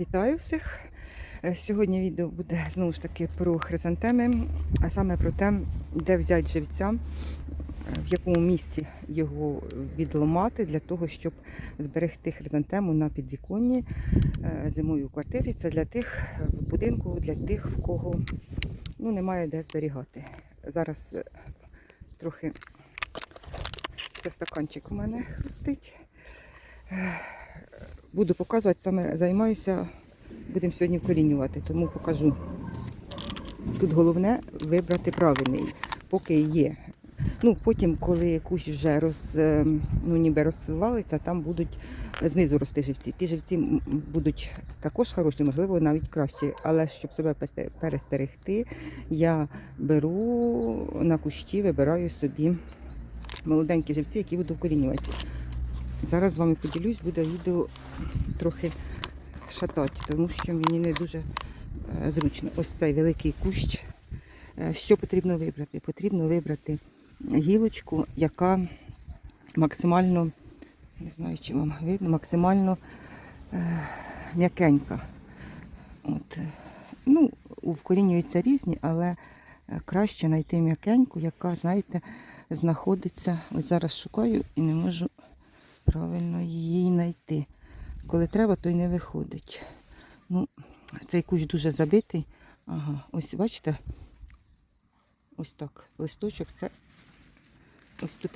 Вітаю всіх! Е, Сьогодні відео буде знову ж таки про хризантеми, а саме про те, де взяти живця, е, в якому місці його відломати для того, щоб зберегти хризантему на підвіконні е, зимою у квартирі. Це для тих в будинку, для тих, в кого ну, немає де зберігати. Зараз трохи це стаканчик у мене хрустить. Буду показувати, саме займаюся, будемо сьогодні вкорінювати, тому покажу. Тут головне вибрати правильний, поки є. Ну, потім, коли кущ вже роз, е, ну, ніби розсувалиться, там будуть знизу рости живці. Ті живці будуть також хороші, можливо, навіть кращі. Але щоб себе перестерегти, я беру на кущі, вибираю собі молоденькі живці, які буду вкорінювати. Зараз з вами поділюсь, буде відео трохи шатати, тому що мені не дуже е, зручно. Ось цей великий кущ. Е, Що потрібно вибрати? Потрібно вибрати гілочку, яка максимально, не знаю, чи вам видно, максимально е, м'якенька. От. е, Ну, вкорінюються різні, але краще знайти м'якеньку, яка, знаєте, знаходиться. Ось зараз шукаю і не можу правильно її знайти. Коли треба, то й не виходить. Ну, цей кущ дуже забитий. Ага, ось бачите, ось так. Листочок це ось тут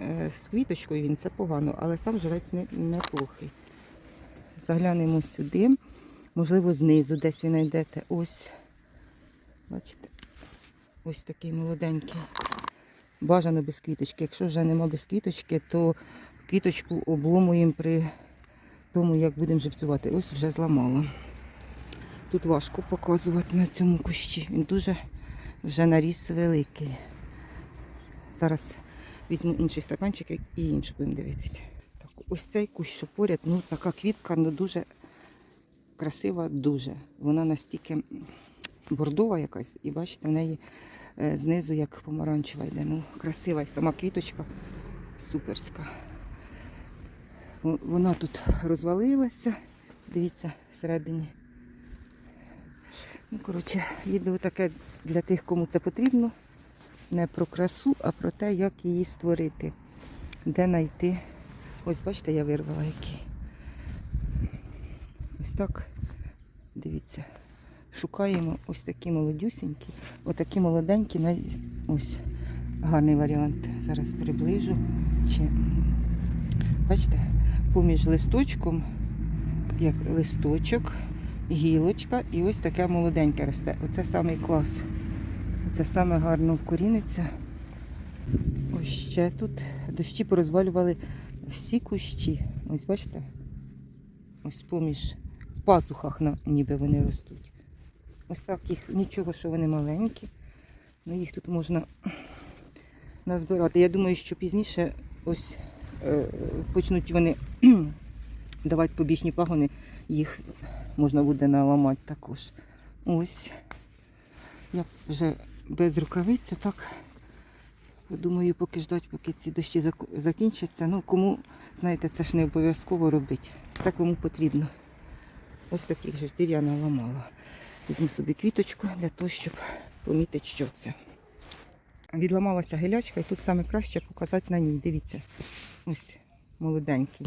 е, з квіточкою він це погано, але сам живець не, неплохий. Заглянемо сюди. Можливо, знизу десь ви знайдете. Ось. Бачите? Ось такий молоденький. Бажано без квіточки. Якщо вже нема без квіточки, то квіточку обломуємо при тому, як будемо живцювати. Ось вже зламала. Тут важко показувати на цьому кущі. Він дуже вже наріс великий. Зараз візьму інший стаканчик і інший будемо дивитися. Так, ось цей кущ, що поряд, ну така квітка, ну дуже красива, дуже. Вона настільки бордова якась, і бачите, в неї знизу як помаранчева йде. Ну, красива і сама квіточка суперська. Вона тут розвалилася. Дивіться, всередині. Ну, коротше, відео таке для тих, кому це потрібно. Не про красу, а про те, як її створити. Де знайти. Ось бачите, я вирвала який. Ось так. Дивіться. Шукаємо ось такі молодюсінькі, отакі молоденькі, ось гарний варіант. Зараз приближу. Чи... Бачите, поміж листочком, як листочок, гілочка і ось таке молоденьке росте. Оце самий клас. Оце саме гарно вкоріниться. Ось ще тут дощі порозвалювали всі кущі. Ось бачите? Ось поміж в пазухах ніби вони ростуть. Ось так їх нічого, що вони маленькі. Ну, їх тут можна назбирати. Я думаю, що пізніше ось е, почнуть вони давати побічні пагони, їх можна буде наламати також. Ось. Я вже без рукавиці, так. Думаю, поки ждать, поки ці дощі закінчаться. Ну, кому, знаєте, це ж не обов'язково робити. Це кому потрібно. Ось таких живців я наламала. Візьму собі квіточку для того, щоб помітити, що це. Відламалася гелячка і тут саме краще показати на ній. Дивіться, ось молоденький,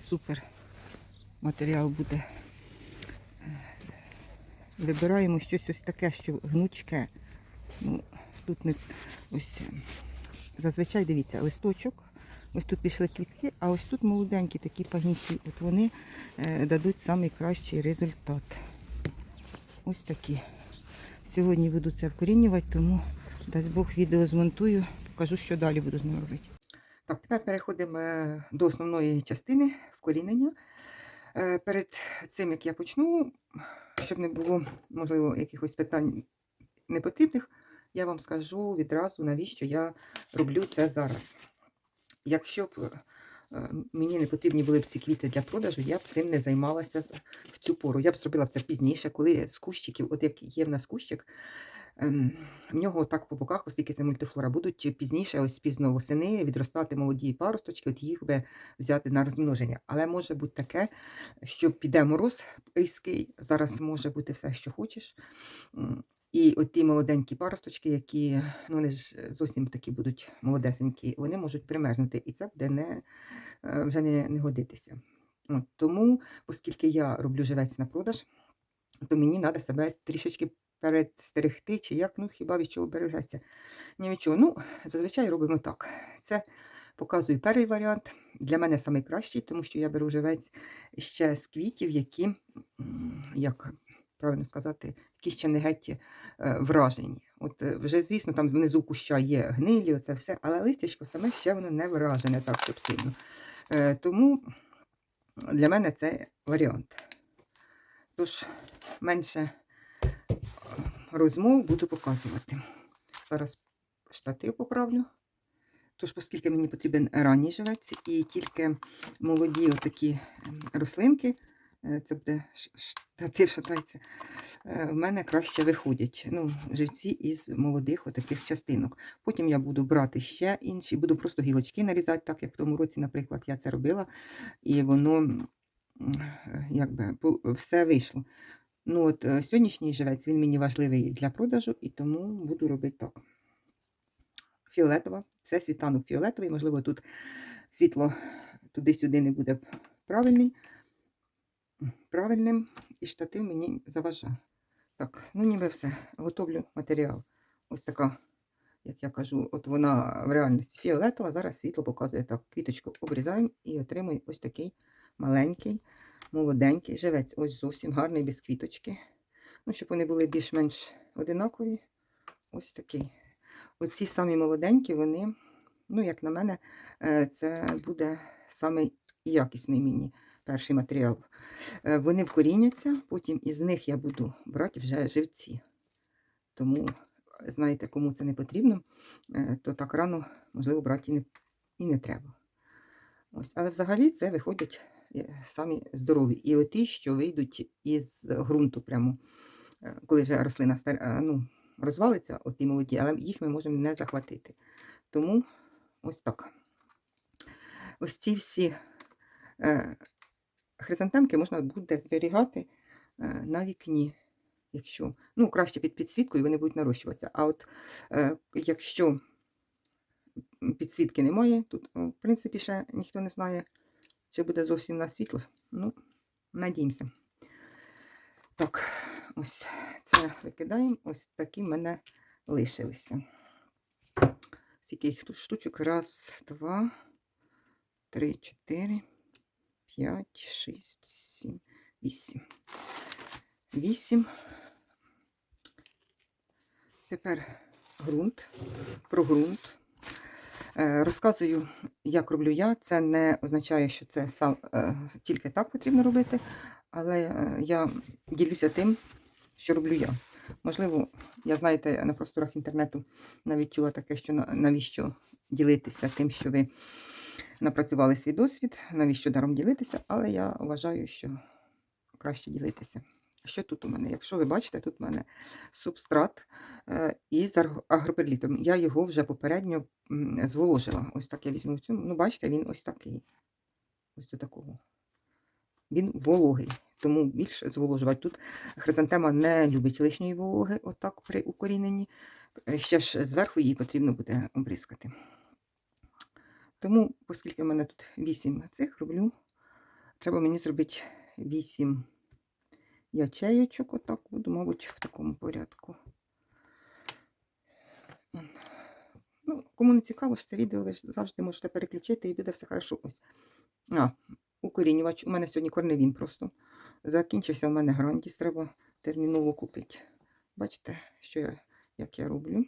супер матеріал буде. Е, Вибираємо щось ось таке, що гнучке. Ну, тут не ось е, зазвичай дивіться, листочок. Ось тут пішли квітки, а ось тут молоденькі такі пагінці. От вони е, дадуть найкращий результат. Ось такі. Сьогодні буду це вкорінювати, тому дасть Бог відео змонтую, покажу, що далі буду з ним робити. Так, тепер переходимо е, до основної частини вкорінення. Е, Перед цим, як я почну, щоб не було, можливо, якихось питань непотрібних, я вам скажу відразу, навіщо я роблю це зараз. Якщо б мені не потрібні були б ці квіти для продажу, я б цим не займалася в цю пору. Я б зробила це пізніше, коли з кущиків, от як є в нас кущик, ем, в нього так по боках, оскільки це мультифлора, будуть пізніше, ось пізно восени, відростати молоді паросточки, от їх би взяти на розмноження. Але може бути таке, що піде мороз різкий, зараз може бути все, що хочеш. І от ті молоденькі паросточки, які ну, вони ж зовсім такі будуть молодесенькі, вони можуть примерзнути, і це буде не, е, вже не, не годитися. От, тому, оскільки я роблю живець на продаж, то мені треба себе трішечки перестерегти, чи як, ну хіба від чого бережеться. Ні від чого. Ну, зазвичай робимо так. Це показую перший варіант. Для мене найкращий, тому що я беру живець ще з квітів, які, як правильно сказати, які ще не геть е, вражені. От е, вже, звісно, там внизу куща є гнилі, оце все, але листячко саме ще воно не вражене так, щоб сильно. Е, Тому для мене це варіант. Тож, менше розмов буду показувати. Зараз штатив поправлю. Тож, оскільки мені потрібен ранній живець, і тільки молоді отакі ем, рослинки, е, це буде штатив шатається, е, в мене краще виходять. Ну, живці із молодих отаких частинок. Потім я буду брати ще інші, буду просто гілочки нарізати, так як в тому році, наприклад, я це робила, і воно е, якби все вийшло. Ну, от е, сьогоднішній живець він мені важливий для продажу, і тому буду робити так. Фіолетова, це світанок фіолетовий, можливо, тут світло туди-сюди не буде правильний, правильним, і штатив мені заважає. Так, ну ніби все. Готовлю матеріал. Ось така, як я кажу, от вона в реальності фіолетова. Зараз світло показує так. Квіточку обрізаємо і отримую ось такий маленький, молоденький живець. Ось зовсім гарний без квіточки. Ну, щоб вони були більш-менш одинакові. Ось такий. Оці самі молоденькі, вони, ну, як на мене, е, це буде самий якісний мені перший матеріал. Е, Вони вкоріняться, потім із них я буду брати вже живці. Тому, знаєте, кому це не потрібно, е, то так рано, можливо, брати і не, треба. Ось. Але взагалі це виходять е, самі здорові. І оті, що вийдуть із ґрунту прямо, коли вже рослина стар... ну, розвалиться, оті молоді, але їх ми можемо не захватити. Тому ось так. Ось ці всі хризантемки можна буде зберігати е, на вікні. Якщо, ну, краще під підсвіткою вони будуть нарощуватися. А от е, якщо підсвітки немає, тут, в принципі, ще ніхто не знає, чи буде зовсім на світло. Ну, надіємося. Так, ось це викидаємо. Ось такі в мене лишилися. Скільки їх тут штучок? Раз, два, три, чотири, п'ять, шість, сім, вісім. Вісім. Тепер ґрунт. Про ґрунт. Е, Розказую, як роблю я. Це не означає, що це сам, е, тільки так потрібно робити, але е, я ділюся тим, що роблю я. Можливо, я знаєте, на просторах інтернету навіть чула таке, що навіщо ділитися тим, що ви напрацювали свій досвід, навіщо даром ділитися, але я вважаю, що краще ділитися. Що тут у мене? Якщо ви бачите, тут у мене субстрат е, із агроперлітом. Я його вже попередньо зволожила. Ось так я візьму в. Ну, бачите, він ось такий. Ось до такого. Він вологий, тому більше зволожувати. Тут хризантема не любить лишньої вологи, отак при укоріненні. Е, Ще ж зверху її потрібно буде обрізкати. Тому, оскільки в мене тут 8 цих роблю, треба мені зробити 8 ячеєчок, отак буду, мабуть, в такому порядку. Ну, кому не цікаво ж це відео, ви завжди можете переключити і буде все хорошо. Ось. А, укорінювач. У мене сьогодні корневін просто. Закінчився у мене грандіс, треба терміново купити. Бачите, що я, як я роблю.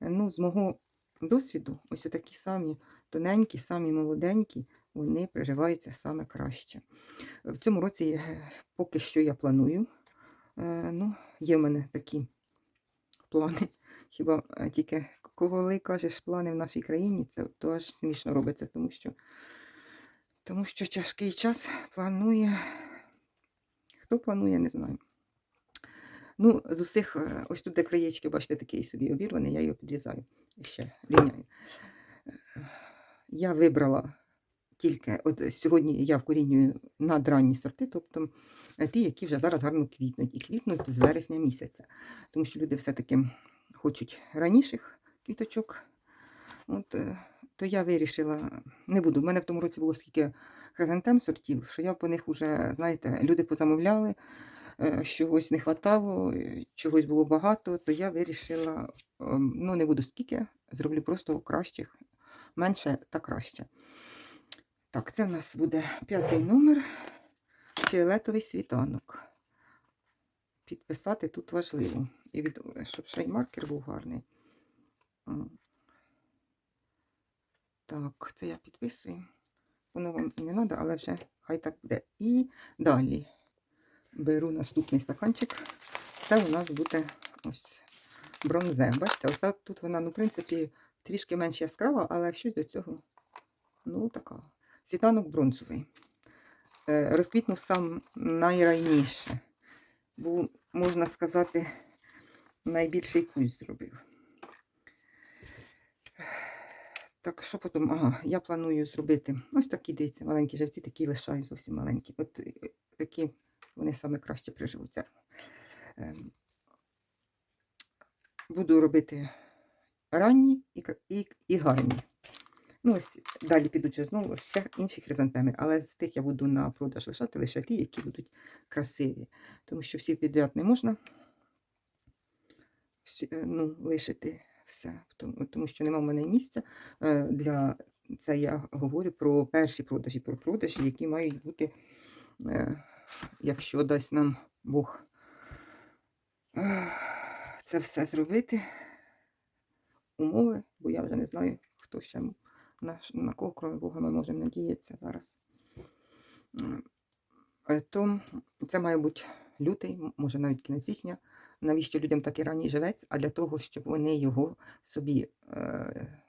Е, Ну, з мого досвіду, ось такі самі тоненькі, самі молоденькі, вони приживаються саме краще. В цьому році е, поки що я планую. Е, Ну, є в мене такі плани. Хіба е, тільки коли кажеш плани в нашій країні, це то аж смішно робиться, тому що, тому що тяжкий час планує. Хто планує, не знаю. Ну, з усіх, ось тут де краєчки, бачите, такий собі обірваний, я його підрізаю і ще рівняю. Е, Я вибрала тільки, от сьогодні я вкорінюю надранні сорти, тобто е, ті, які вже зараз гарно квітнуть, і квітнуть з вересня місяця. Тому що люди все-таки хочуть раніших квіточок. От, е, то я вирішила, не буду. У мене в тому році було скільки хризантем сортів, що я по них вже, знаєте, люди позамовляли, е, чогось не хватало, е, чогось було багато, то я вирішила, ем, ну не буду скільки, зроблю просто кращих, менше та краще. Так, це в нас буде п'ятий номер, фіолетовий світанок. Підписати тут важливо. І від, щоб ще й маркер був гарний. Так, це я підписую. Воно вам і не треба, але вже хай так буде. І далі беру наступний стаканчик. Це у нас буде ось бронзе. Бачите, ось так тут вона, ну, в принципі, трішки менш яскрава, але щось до цього, ну, така. Світанок бронзовий. Е, Розквітнув сам найраніше. Був, можна сказати, найбільший кусь зробив. Так, що потім? Ага, я планую зробити ось такі, дивіться, маленькі живці, такі лишаю зовсім маленькі. От е, такі вони саме краще приживуться. Ем, Буду робити ранні і, і, і гарні. Ну, ось далі підуть знову ще інші хризантеми, але з тих я буду на продаж лишати лише ті, які будуть красиві. Тому що всі підряд не можна всі, е, ну, лишити все, тому, тому що нема в мене місця е, для це я говорю про перші продажі, про продажі, які мають бути, е, якщо дасть нам Бог це все зробити. Умови, бо я вже не знаю, хто ще на, на кого, крім Бога, ми можемо надіятися зараз. Е, То це має бути лютий, може навіть кінець січня. Навіщо людям такий ранній живець? А для того, щоб вони його собі е,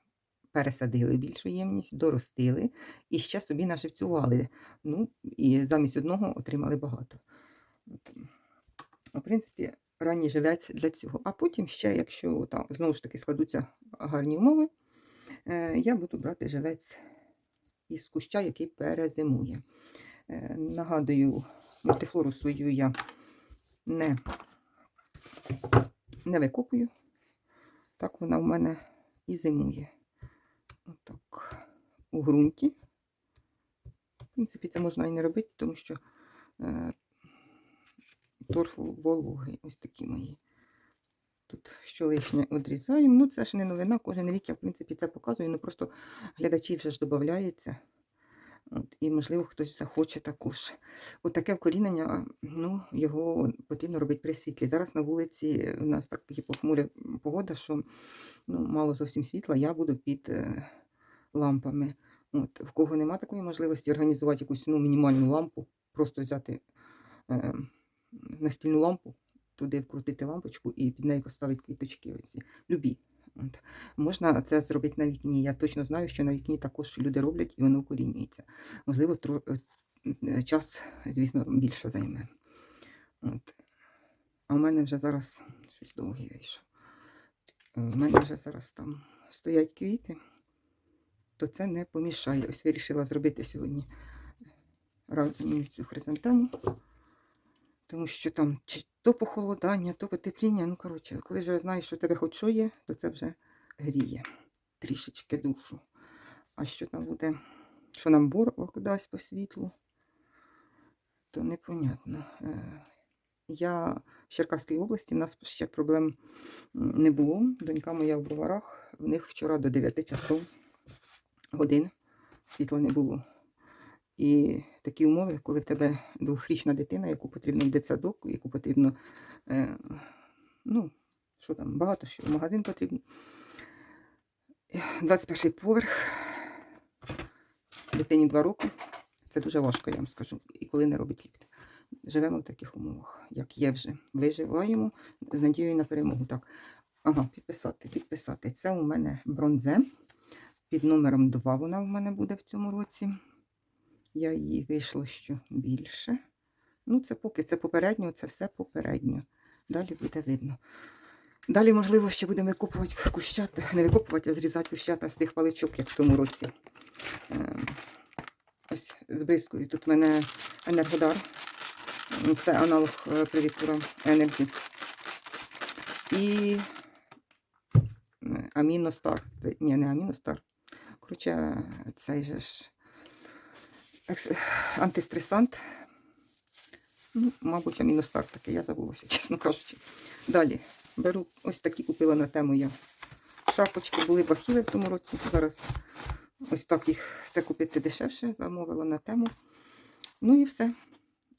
пересадили більшу ємність, доростили і ще собі наживцювали. Ну, і замість одного отримали багато. От. В принципі, ранній живець для цього. А потім ще, якщо там знову ж таки складуться гарні умови, е, я буду брати живець із куща, який перезимує. Е, Нагадую, мультифлору свою я не, не викопую. Так вона в мене і зимує. Отак. У ґрунті. В принципі, це можна і не робити, тому що е, торф вологий. Ось такі мої. Тут що лишнє відрізаємо. Ну, це ж не новина, кожен рік я, в принципі, це показую. Ну просто глядачі вже ж додаються. От, і, можливо, хтось захоче також. От таке вкорінення, ну, його потрібно робити при світлі. Зараз на вулиці у нас такі похмуря погода, що ну, мало зовсім світла, я буду під е, лампами. От, в кого нема такої можливості організувати якусь ну, мінімальну лампу, просто взяти е, настільну лампу, туди вкрутити лампочку і під нею поставити квіточки. Оці, любі. От. Можна це зробити на вікні. Я точно знаю, що на вікні також люди роблять і воно укорінюється. Можливо, тро- е, час, звісно, більше займе. От. А в мене вже зараз щось довгий вийшов. Е, В мене вже зараз там стоять квіти, то це не помішає. Ось вирішила зробити сьогодні цю хризантему. Тому що там чи то похолодання, то потепління. Ну, коротше, коли вже знаєш, що тебе хоч що є, то це вже гріє трішечки душу. А що там буде, що нам Бог дасть по світлу, то непонятно. Е, Я з Черкаської області, в нас ще проблем не було. Донька моя в броварах, в них вчора до 9 часов годин світла не було. І такі умови, коли в тебе двохрічна дитина, яку потрібно в дитсадок, яку потрібно, е, ну, що там, багато що, магазин потрібно. 21 поверх, дитині 2 роки. Це дуже важко, я вам скажу. І коли не робить ліфт. Живемо в таких умовах, як є вже. Виживаємо з надією на перемогу. Так, ага, підписати, підписати. Це у мене бронзе. Під номером 2 вона в мене буде в цьому році. Я її вийшло що більше. Ну, це поки це попередньо, це все попередньо. Далі буде видно. Далі, можливо, ще будемо викопувати кущата, не викопувати, а зрізати кущата з тих паличок, як в тому році. Ем, Ось з бризкою. Тут в мене енергодар. Це аналог е, привітура Energy. І Аміностар. Ні, не Аміностар. Коротше, цей же ж антистресант. Ну, мабуть, Аміностар такий, я забулася, чесно кажучи. Далі беру ось такі купила на тему я. Шапочки були бахіли в тому році. Зараз ось так їх це купити дешевше, замовила на тему. Ну і все.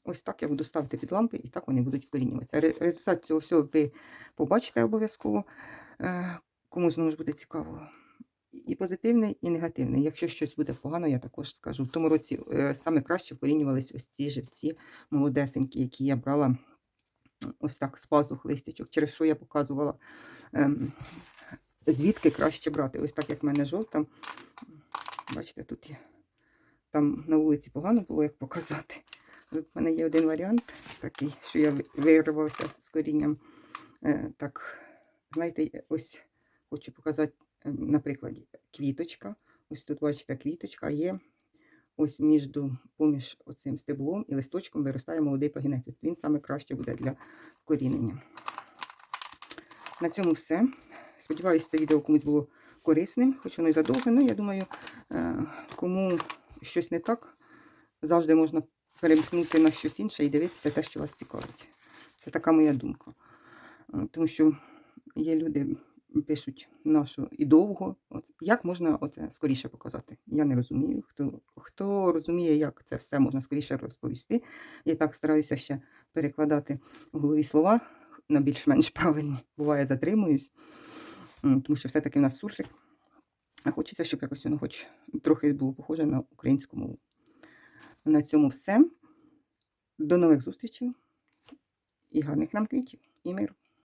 Ось так я буду ставити під лампи, і так вони будуть вкорінюватися. Результат цього всього ви побачите обов'язково. Е, Кому знову ж буде цікаво. І позитивний, і негативний. Якщо щось буде погано, я також скажу. В тому році е, саме краще вкорінювались ось ці живці молодесенькі, які я брала ось так з пазух листячок, через що я показувала, ем, звідки краще брати. Ось так, як в мене жовта. Бачите, тут є. Там на вулиці погано було, як показати. Тут в мене є один варіант такий, що я ви- вирвався з корінням. Е, так, знаєте, ось хочу показати на прикладі квіточка. Ось тут, бачите, квіточка є. Ось між поміж оцим стеблом і листочком виростає молодий пагінець. Він саме краще буде для корінення. На цьому все. Сподіваюся, це відео комусь було корисним, хоч воно і задовге. Ну, я думаю, е, кому щось не так, завжди можна перемкнути на щось інше і дивитися те, що вас цікавить. Це така моя думка. Е, Тому що є люди, пишуть нашу і довго. От, як можна оце скоріше показати? Я не розумію. Хто, хто розуміє, як це все можна скоріше розповісти. Я так стараюся ще перекладати в голові слова на більш-менш правильні. Буває, затримуюсь, тому що все-таки в нас суржик. А хочеться, щоб якось воно хоч трохи було похоже на українську мову. На цьому все. До нових зустрічей і гарних нам квітів і миру.